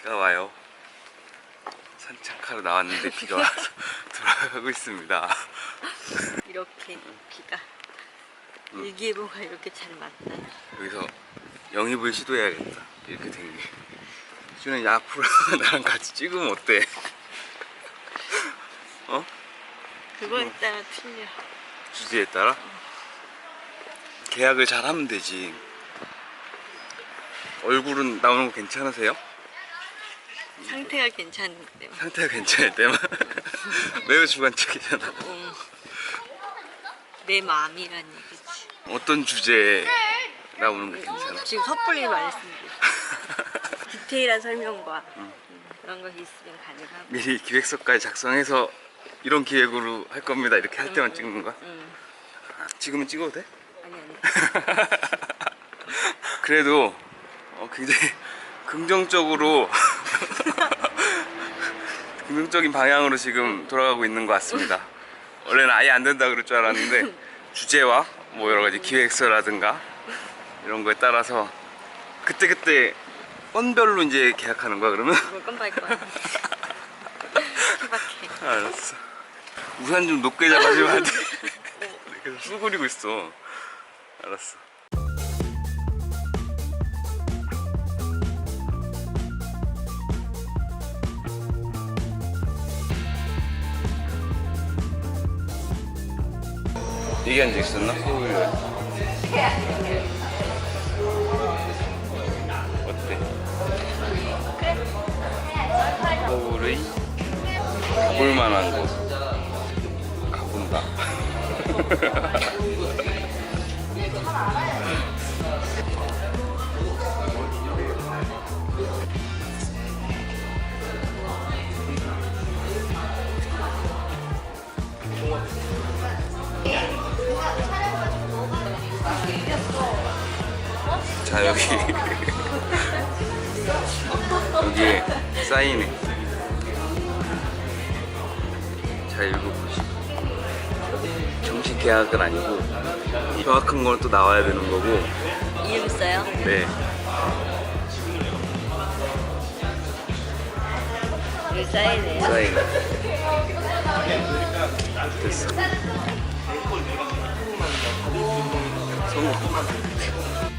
비가 와요. 산책하러 나왔는데 비가 와서 돌아가고 있습니다. 이렇게 비가 일기예보가 이렇게 잘 맞다. 여기서 영입을 시도해야겠다. 이렇게 된 게. 주는 앞으로 나랑 같이 찍으면 어때? 어? 그거에 따라 틀려. 주제에 따라? 계약을 잘 하면 되지. 얼굴은 나오는 거 괜찮으세요? 상태가 괜찮을 때만. 상태가 괜찮을 때만 매우 주관적이잖아. 음, 내 마음이란 얘기지. 어떤 주제에 나오는 게 괜찮아? 지금 섣불리 말씀드려. 디테일한 설명과 음, 그런 것이 있으면 가능하고. 미리 기획서까지 작성해서 이런 기획으로 할 겁니다. 이렇게 할 때만 찍는 거야? 음, 아, 지금은 찍어도 돼? 아니 아니. 그래도 어, 굉장히 긍정적으로 긍정적인 방향으로 지금 돌아가고 있는 것 같습니다. 원래는 아예 안 된다 그럴 줄 알았는데 주제와 뭐 여러 가지 기획서라든가 이런 거에 따라서 그때 그때 건별로 이제 계약하는 거야 그러면? 뭘 깜빡일 거야. 알았어. 우산 좀 높게 잡아주면 안 돼? 계속 수그리고 있어. 알았어. 얘기한 적 있었나? 어때? 서울의 가볼 만한 곳 가본다 자 여기. 여기에 사인해. 잘 읽어보시고. 정식 계약은 아니고 정확한 건 또 나와야 되는 거고. 이름 써요? 네. 여기 사인해요. 사인. 됐어. 성공